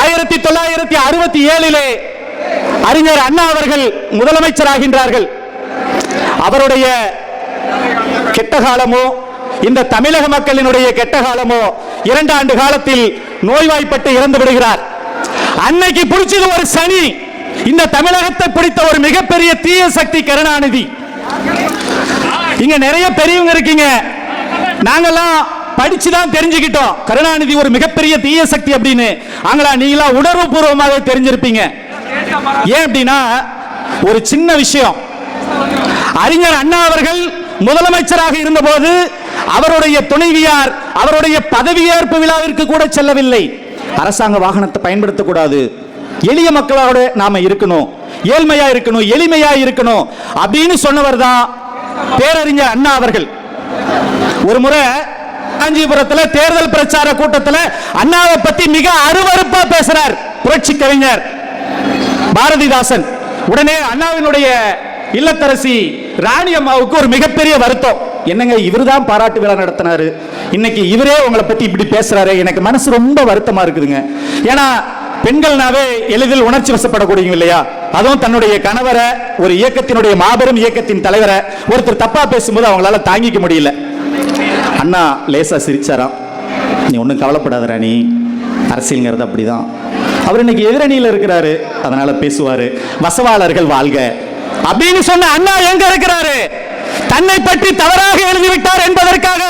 ஆயிரத்தி தொள்ளாயிரத்தி அறுபத்தி ஏழிலே அறிஞர் அண்ணா அவர்கள் முதலமைச்சராகின்றார்கள். அவருடைய கெட்ட காலமோ இந்த தமிழக மக்களினுடைய கெட்ட காலமோ இரண்டு ஆண்டு காலத்தில் நோய்வாய்ப்பட்டு இறந்து விடுகிறார். அன்னைக்கு பிடிச்சது ஒரு சனி. இந்த தமிழகத்தை பிடித்த ஒரு மிகப்பெரிய தீய சக்தி கருணாநிதி. இங்க நிறைய பெரியவங்க இருக்கீங்க. நாங்கெல்லாம் படிச்சு தான் தெரிஞ்சுக்கிட்டோம். கருணாநிதி ஒரு மிகப்பெரிய தீய சக்தி அப்படின்னு. ஆங்களா நீங்களா உணர்வுபூர்வமாக தெரிஞ்சிருப்பீங்க. ஏன் அப்படின்னா ஒரு சின்ன விஷயம். அறிஞர் அண்ணா அவர்கள் முதலமைச்சராக இருந்தபோது அவருடைய துணைவியார் அவருடைய பதவியேற்பு விழாவிற்கு கூட செல்லவில்லை. அரசாங்க வாகனத்தை பயன்படுத்தக்கூடாது. எளிய மக்களோட நாம இருக்கணும். ஏழ்மையா இருக்கணும் எளிமையா இருக்கணும் அப்படின்னு சொன்னவர் தான் பேரறிஞர் அண்ணா அவர்கள். ஒரு முறை காஞ்சிபுரத்துல தேர்தல் பிரச்சார கூட்டத்துல அண்ணாவை பத்தி மிக அருவருப்பா பேசுறார் புரட்சி கவிஞர் பாரதிதாசன். உடனே அண்ணாவினுடைய இல்லத்தரசி ராணி அம்மாவுக்கு ஒரு மிகப்பெரிய வருத்தம். என்னங்க இவர்தான் பாராட்டு விழா நடத்தினாரு. இன்னைக்கு இவரே உங்களை பத்தி இப்படி பேசுறாரு. எனக்கு மனசு ரொம்ப வருத்தமா இருக்குதுங்க. ஏன்னா பெண்கள்னாவே எளிதில் உணர்ச்சி வசப்படக்கூடியவங்க இல்லையா? அதுவும் தன்னுடைய கணவரை ஒரு இயக்கத்தினுடைய மாபெரும் இயக்கத்தின் தலைவரை ஒருத்தர் தப்பா பேசும்போது அவங்களால தாங்கிக்க முடியல. அண்ணா லேசா சிரிச்சாராம். நீ ஒன்றும் கவலைப்படாத ராணி அரசியல்ங்கிறது அப்படிதான். அவர் இன்னைக்கு எதிரணியில் இருக்கிறாரு. அதனால பேசுவார். வசவாளர்கள் வாழ்க. அப்படின்னு சொன்ன அண்ணா எங்க இருக்கிறாரு? தன்னை பற்றி தவறாக எழுதிவிட்டார் என்பதற்காக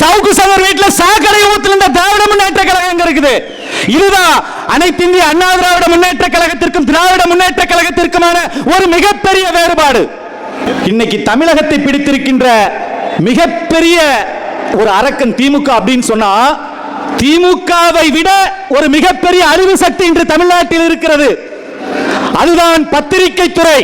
சவுக்கு சவர் வீட்டில் சாக்கடை ஊத்துல திராவிட முன்னேற்ற கழகம் இருக்குது? இதுதான் அனைத்து இந்திய அண்ணா திராவிட முன்னேற்ற கழகத்திற்கும் திராவிட முன்னேற்ற கழகத்திற்குமான ஒரு மிகப்பெரிய வேறுபாடு. இன்னைக்கு தமிழகத்தை பிடித்திருக்கின்ற மிகப்பெரிய ஒரு அரக்கன் திமுக அப்படின்னு சொன்னா திமுகவை விட ஒரு மிகப்பெரிய அறிவு சக்தி இன்று தமிழ்நாட்டில் இருக்கிறது. அதுதான் பத்திரிகை துறை